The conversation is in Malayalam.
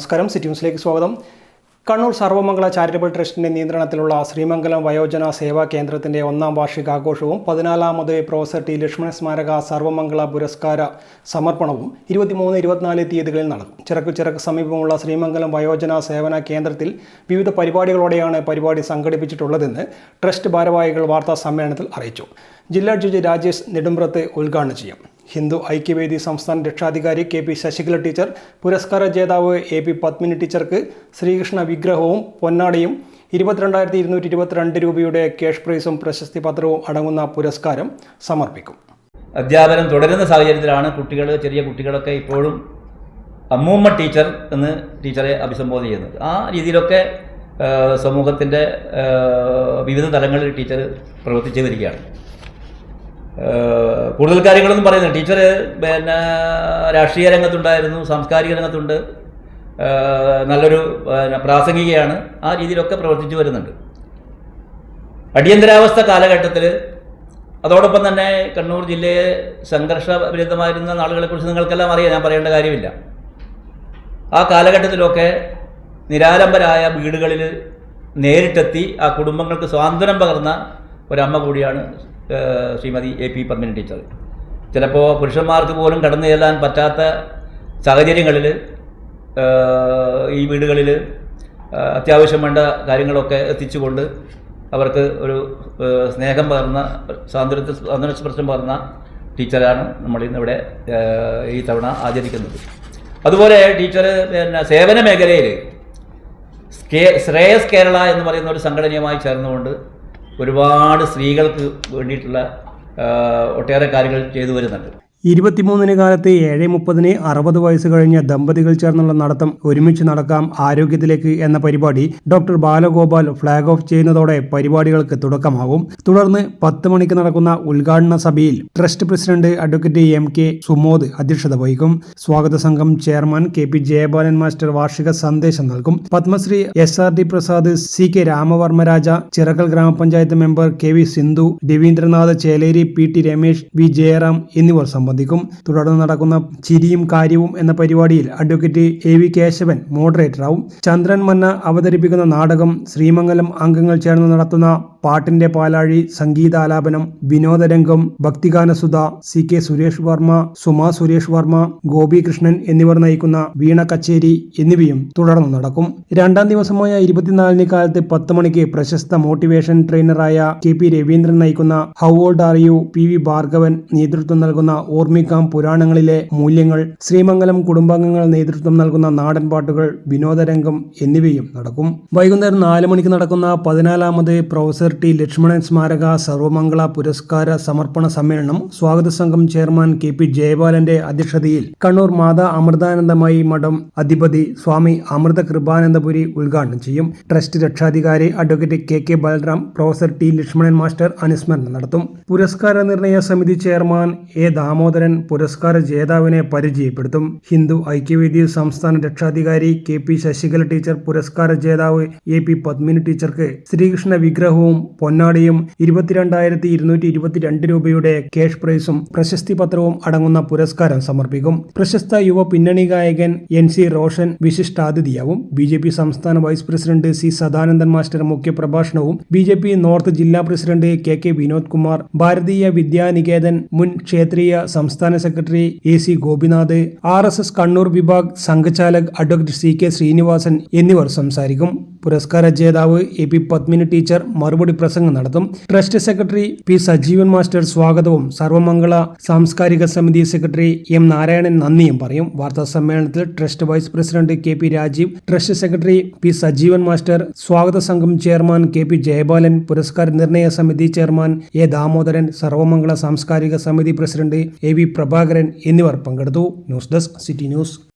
നമസ്കാരം. സിറ്റി ന്യൂസിലേക്ക് സ്വാഗതം. കണ്ണൂർ സർവമംഗള ചാരിറ്റബിൾ ട്രസ്റ്റിന്റെ നിയന്ത്രണത്തിലുള്ള ശ്രീമംഗലം വയോജന സേവാ കേന്ദ്രത്തിന്റെ ഒന്നാം വാർഷികാഘോഷവും പതിനാലാമത് പ്രൊഫസർ ടി ലക്ഷ്മണ സ്മാരക സർവമംഗള പുരസ്കാര സമർപ്പണവും ഇരുപത്തിമൂന്ന് ഇരുപത്തിനാല് തീയതികളിൽ നടക്കും. ചിറക്കു ചിറക്ക് സമീപമുള്ള ശ്രീമംഗലം വയോജന സേവന കേന്ദ്രത്തിൽ വിവിധ പരിപാടികളോടെയാണ് പരിപാടി സംഘടിപ്പിച്ചിട്ടുള്ളതെന്ന് ട്രസ്റ്റ് ഭാരവാഹികൾ വാർത്താ സമ്മേളനത്തിൽ അറിയിച്ചു. ജില്ലാ ജഡ്ജി രാജേഷ് നെടുമ്പ്രത്ത് ഉദ്ഘാടനം ചെയ്യും. ഹിന്ദു ഐക്യവേദി സംസ്ഥാന രക്ഷാധികാരി കെ പി ശശികല ടീച്ചർ പുരസ്കാര ജേതാവ് എ പി പത്മിനി ടീച്ചർക്ക് ശ്രീകൃഷ്ണ വിഗ്രഹവും പൊന്നാടിയും ഇരുപത്തിരണ്ടായിരത്തി ഇരുന്നൂറ്റി ഇരുപത്തിരണ്ട് രൂപയുടെ ക്യാഷ് പ്രൈസും പ്രശസ്തി പത്രവും അടങ്ങുന്ന പുരസ്കാരം സമർപ്പിക്കും. അധ്യാപനം തുടരുന്ന സാഹചര്യത്തിലാണ് കുട്ടികൾ ചെറിയ കുട്ടികളൊക്കെ ഇപ്പോഴും അമ്മൂമ്മ ടീച്ചർ എന്ന് ടീച്ചറെ അഭിസംബോധന ചെയ്യുന്നത്. ആ രീതിയിലൊക്കെ സമൂഹത്തിന്റെ വിവിധ തലങ്ങളിൽ ടീച്ചർ പ്രവർത്തിച്ചു വരികയാണ് കൂടുതൽ കാര്യങ്ങളൊന്നും പറയുന്നില്ല. ടീച്ചർ പിന്നെ രാഷ്ട്രീയ രംഗത്തുണ്ടായിരുന്നു സാംസ്കാരിക രംഗത്തുണ്ട്. നല്ലൊരു പ്രാസംഗികയാണ്. ആ രീതിയിലൊക്കെ പ്രവർത്തിച്ചു വരുന്നുണ്ട്. അടിയന്തരാവസ്ഥ കാലഘട്ടത്തിൽ അതോടൊപ്പം തന്നെ കണ്ണൂർ ജില്ലയെ സംഘർഷ വിരുദ്ധമായിരുന്ന നാളുകളെക്കുറിച്ച് നിങ്ങൾക്കെല്ലാം അറിയാം. ഞാൻ പറയേണ്ട കാര്യമില്ല. ആ കാലഘട്ടത്തിലൊക്കെ നിരാലംബരായ വീടുകളിൽ നേരിട്ടെത്തി ആ കുടുംബങ്ങൾക്ക് സ്വാതന്ത്ര്യം പകർന്ന ഒരമ്മ കൂടിയാണ് Shrimati A P Padmini teacher. ചിലപ്പോൾ പുരുഷന്മാർക്ക് പോലും കടന്നു ചെല്ലാൻ പറ്റാത്ത സാഹചര്യങ്ങളിൽ ഈ വീടുകളിൽ അത്യാവശ്യം വേണ്ട കാര്യങ്ങളൊക്കെ എത്തിച്ചുകൊണ്ട് അവർക്ക് ഒരു സ്നേഹം പകർന്ന സ്വാതന്ത്ര്യത്തിൽ സ്വാതന്ത്ര്യ സ്പർശം പകർന്ന ടീച്ചറാണ് നമ്മൾ ഇന്നിവിടെ ഈ തവണ ആചരിക്കുന്നത്. അതുപോലെ ടീച്ചർ പിന്നെ സേവന മേഖലയിൽ ശ്രേയസ് കേരള എന്ന് പറയുന്ന ഒരു സംഘടനയുമായി ചേർന്നുകൊണ്ട് ഒരുപാട് സ്ത്രീകൾക്ക് വേണ്ടിയിട്ടുള്ള ഒട്ടേറെ കാര്യങ്ങൾ ചെയ്തു വരുന്നുണ്ട്. ഇരുപത്തിമൂന്നിന് കാലത്ത് ഏഴ് മുപ്പതിന് അറുപത് വയസ്സ് കഴിഞ്ഞ ദമ്പതികൾ ചേർന്നുള്ള നടത്തം ഒരുമിച്ച് നടക്കാം ആരോഗ്യത്തിലേക്ക് എന്ന പരിപാടി ഡോക്ടർ ബാലഗോപാൽ ഫ്ളാഗ് ഓഫ് ചെയ്യുന്നതോടെ പരിപാടികൾക്ക് തുടക്കമാകും. തുടർന്ന് പത്ത് മണിക്ക് നടക്കുന്ന ഉദ്ഘാടന സഭയിൽ trust president advocate M K Sumod അധ്യക്ഷത വഹിക്കും. സ്വാഗത സംഘം chairman K P Jayabalan master വാർഷിക സന്ദേശം നൽകും. Padmashri S R D Prasad C K Ramavarmaraja Chirakkal ഗ്രാമപഞ്ചായത്ത് member K V Sindhu Ravindranath Cheleri P T Ramesh V Jayaram എന്നിവർ സംബന്ധിക്കും. തുടർന്ന് നടക്കുന്ന ചിരിയും കാര്യവും എന്ന പരിപാടിയിൽ അഡ്വക്കേറ്റ് എ വി കേശവൻ മോഡറേറ്ററാവും. ചന്ദ്രൻ മന്ന അവതരിപ്പിക്കുന്ന നാടകം ശ്രീമംഗലം അംഗങ്ങൾ ചേർന്ന് നടത്തുന്ന പാട്ടിന്റെ പാലാഴി സംഗീതാലാപനം വിനോദരംഗം ഭക്തിഗാനസുധ സി കെ സുരേഷ് വർമ്മ സുമ സുരേഷ് വർമ്മ ഗോപികൃഷ്ണൻ എന്നിവർ നയിക്കുന്ന വീണ കച്ചേരി എന്നിവയും തുടർന്ന് നടക്കും. രണ്ടാം ദിവസമായ ഇരുപത്തിനാലിന് കാലത്ത് പത്ത് മണിക്ക് പ്രശസ്ത മോട്ടിവേഷൻ ട്രെയിനറായ കെ പി രവീന്ദ്രൻ നയിക്കുന്ന how old are you P V Bhargavan നേതൃത്വം നൽകുന്ന ഓർമ്മിക്കാം പുരാണങ്ങളിലെ മൂല്യങ്ങൾ ശ്രീമംഗലം കുടുംബാംഗങ്ങൾ നേതൃത്വം നൽകുന്ന നാടൻ പാട്ടുകൾ വിനോദരംഗം എന്നിവയും നടക്കും. വൈകുന്നേരം നാല് മണിക്ക് നടക്കുന്ന പതിനാലാമത് പ്രൊഫസർ ടി ലക്ഷ്മണൻ സ്മാരക സർവമംഗള പുരസ്കാര സമർപ്പണ സമ്മേളനം സ്വാഗത സംഘം ചെയർമാൻ കെ പി ജയപാലന്റെ അധ്യക്ഷതയിൽ കണ്ണൂർ മാതാ അമൃതാനന്ദമായി മഠം അധിപതി സ്വാമി അമൃത കൃപാനന്ദപുരി ഉദ്ഘാടനം ചെയ്യും. ട്രസ്റ്റ് രക്ഷാധികാരി advocate K K Balaram professor T Lakshmanan master അനുസ്മരണം നടത്തും. പുരസ്കാര നിർണയ സമിതി ചെയർമാൻ എ ദാമോദരൻ പുരസ്കാര ജേതാവിനെ പരിചയപ്പെടുത്തും. ഹിന്ദു ഐക്യവേദി സംസ്ഥാന രക്ഷാധികാരി കെ പി ശശികല ടീച്ചർ പുരസ്കാര ജേതാവ് എ പി പത്മിനി ടീച്ചർക്ക് ശ്രീകൃഷ്ണ വിഗ്രഹവും പൊന്നാടിയും ഇരുപത്തിരണ്ടായിരത്തി ഇരുന്നൂറ്റി ഇരുപത്തിരണ്ട് രൂപയുടെ ക്യാഷ് പ്രൈസും പ്രശസ്തി പത്രവും അടങ്ങുന്ന പുരസ്കാരം സമർപ്പിക്കും. പ്രശസ്ത യുവ പിന്നണി ഗായകൻ എൻ സി റോഷൻ വിശിഷ്ടാതിഥിയാവും. ബി ജെ പി സംസ്ഥാന vice president C Sadanandan master മുഖ്യപ്രഭാഷണവും B J P north ജില്ലാ president K K Vinod Kumar Bharatiya Vidyaniketan മുൻ ക്ഷേത്രീയ സംസ്ഥാന secretary A C Gopinath R S S Kannur വിഭാഗ് സംഘചാലക് അഡ്വക്കേറ്റ് സി കെ ശ്രീനിവാസൻ എന്നിവർ സംസാരിക്കും. പുരസ്കാര ജേതാവ് എ പി പത്മിനി ടീച്ചർ മറുപടി പ്രസംഗം നടത്തും. Trust secretary P Sajeevan master സ്വാഗതവും. സർവമംഗള സാംസ്കാരിക സമിതി സെക്രട്ടറി എം നാരായണൻ നന്ദിയും പറയും. വാർത്താ സമ്മേളനത്തിൽ trust vice president K P Rajeev trust secretary P Sajeevan master സ്വാഗത സംഘം ചെയർമാൻ കെ പി ജയബാലൻ പുരസ്കാര നിർണയ സമിതി ചെയർമാൻ എ ദാമോദരൻ സർവമംഗള സാംസ്കാരിക സമിതി പ്രസിഡന്റ് എ വി പ്രഭാകരൻ എന്നിവർ പങ്കെടുത്തു. News desk city news.